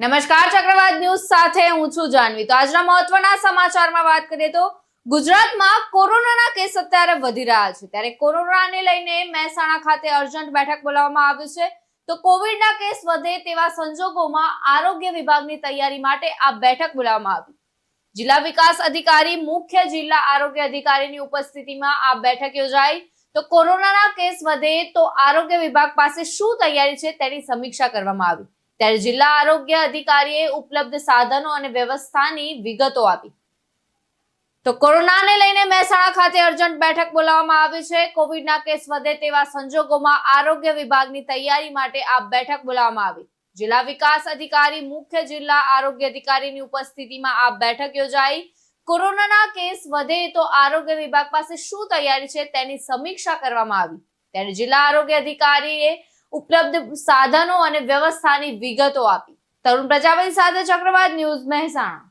નમસ્કાર, ચક્રવાત ન્યૂઝ સાથે હું છું જાનવી. તો આજના મહત્વના સમાચારમાં વાત કરીએ તો ગુજરાતમાં કોરોનાના કેસ અત્યારે વધી રહ્યા છે. ત્યારે કોરોનાને લઈને મહેસાણા ખાતે અર્જન્ટ બેઠક બોલાવવામાં આવી છે. તો કોવિડના કેસ વધે તેવા સંજોગોમાં આરોગ્ય વિભાગની તૈયારી માટે આ બેઠક બોલાવવામાં આવી. જિલ્લા વિકાસ અધિકારી, મુખ્ય જિલ્લા આરોગ્ય અધિકારીની ઉપસ્થિતિમાં આ બેઠક યોજાઈ. તો કોરોનાના કેસ વધે તો આરોગ્ય વિભાગ પાસે શું તૈયારી છે તેની સમીક્ષા કરવામાં આવી. ત્યારે જિલ્લા આરોગ્ય અધિકારીએ ઉપલબ્ધ સાધનો અને વ્યવસ્થાની વિગતો આપી. તો કોરોનાને લઈને મહેસાણા ખાતે અર્જન્ટ બેઠક બોલાવવામાં આવી છે. કોવિડના કેસ વધે તેવા સંજોગોમાં આરોગ્ય વિભાગની તૈયારી માટે આ બેઠક બોલાવવામાં આવી. જિલ્લા વિકાસ અધિકારી, મુખ્ય જિલ્લા આરોગ્ય અધિકારીની ઉપસ્થિતિમાં આ બેઠક યોજાઈ. કોરોનાના કેસ વધે તો આરોગ્ય વિભાગ પાસે શું તૈયારી છે તેની સમીક્ષા કરવામાં આવી. ત્યારે જિલ્લા આરોગ્ય અધિકારીએ ઉપલબ્ધ સાધનો અને વ્યવસ્થાની વિગતો આપી. તરુણ પ્રજાપતિ સાથે ચક્રવાત ન્યૂઝ મહેસાણા.